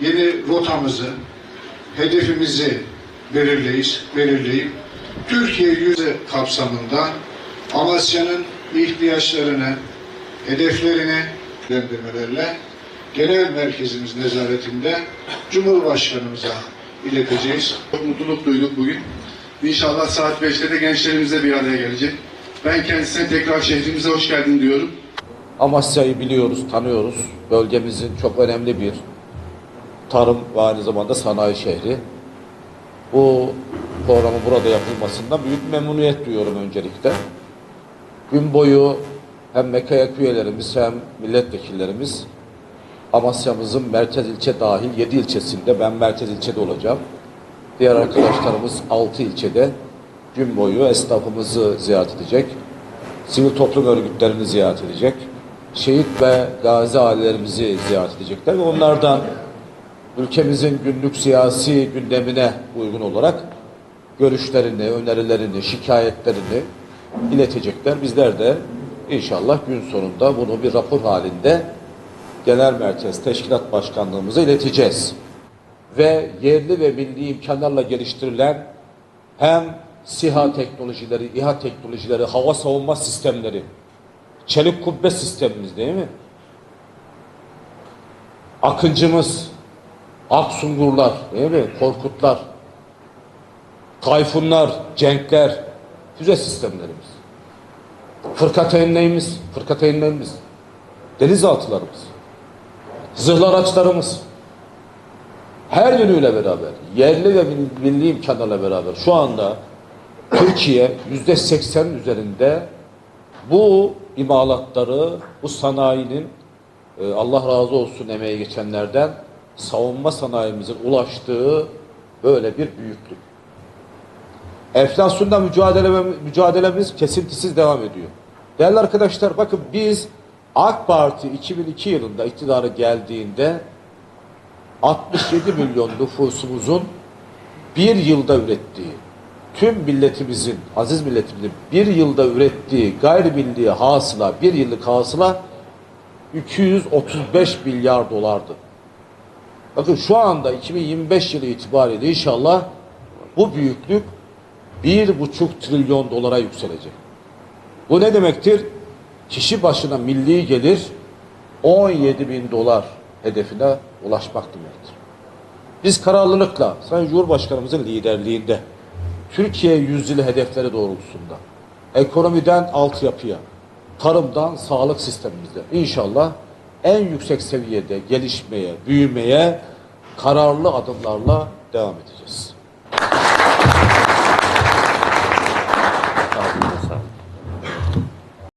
Yeni rotamızı, hedefimizi belirleyiz, belirleyip Türkiye yüzü kapsamında Amasya'nın ihtiyaçlarını, hedeflerini dendirmelerle genel merkezimiz nezaretinde Cumhurbaşkanımıza ileteceğiz. Mutluluk duyduk bugün. İnşallah saat 5'te de gençlerimizle bir araya gelecek. Ben kendisine tekrar şehrimize hoş geldin diyorum. Amasya'yı biliyoruz, tanıyoruz. Bölgemizin çok önemli bir tarım ve aynı zamanda sanayi şehri. Bu programın burada yapılmasından büyük memnuniyet duyuyorum öncelikle. Gün boyu hem MKYK üyelerimiz hem milletvekillerimiz Amasya'mızın merkez ilçe dahil 7 ilçesinde ben merkez ilçede olacağım. Diğer arkadaşlarımız 6 ilçede gün boyu esnafımızı ziyaret edecek. Sivil toplum örgütlerini ziyaret edecek. Şehit ve gazi ailelerimizi ziyaret edecekler ve onlardan ülkemizin günlük siyasi gündemine uygun olarak görüşlerini, önerilerini, şikayetlerini iletecekler. Bizler de inşallah gün sonunda bunu bir rapor halinde Genel Merkez Teşkilat Başkanlığımıza ileteceğiz. Ve yerli ve milli imkanlarla geliştirilen hem SİHA teknolojileri, İHA teknolojileri, hava savunma sistemleri, çelik kubbe sistemimiz değil mi? Akıncımız, Aksungurlar, değil mi? Korkutlar, Tayfunlar, Cenkler, füze sistemlerimiz. Fırkateynlerimiz, fırkateynlerimiz, denizaltılarımız, zırhlı araçlarımız, her yönüyle beraber, yerli ve milli imkanlarla beraber şu anda Türkiye yüzde seksen üzerinde bu imalatları, bu sanayinin e, Allah razı olsun emeği geçenlerden savunma sanayimizin ulaştığı böyle bir büyüklük. Enflasyonla mücadele, mücadelemiz kesintisiz devam ediyor. Değerli arkadaşlar bakın biz AK Parti 2002 yılında iktidara geldiğinde 67 milyon nüfusumuzun bir yılda ürettiği, tüm milletimizin, aziz milletimizin bir yılda ürettiği gayrimilli hasıla, bir yıllık hasıla 235 milyar dolardı. Bakın şu anda 2025 yılı itibariyle inşallah bu büyüklük bir buçuk trilyon dolara yükselecek. Bu ne demektir? Kişi başına milli gelir 17 bin dolar hedefine ulaşmak demektir. Biz kararlılıkla Sayın Cumhurbaşkanımızın liderliğinde Türkiye yüzyılı hedefleri doğrultusunda ekonomiden altyapıya, tarımdan sağlık sistemimizde inşallah en yüksek seviyede gelişmeye, büyümeye kararlı adımlarla devam edeceğiz.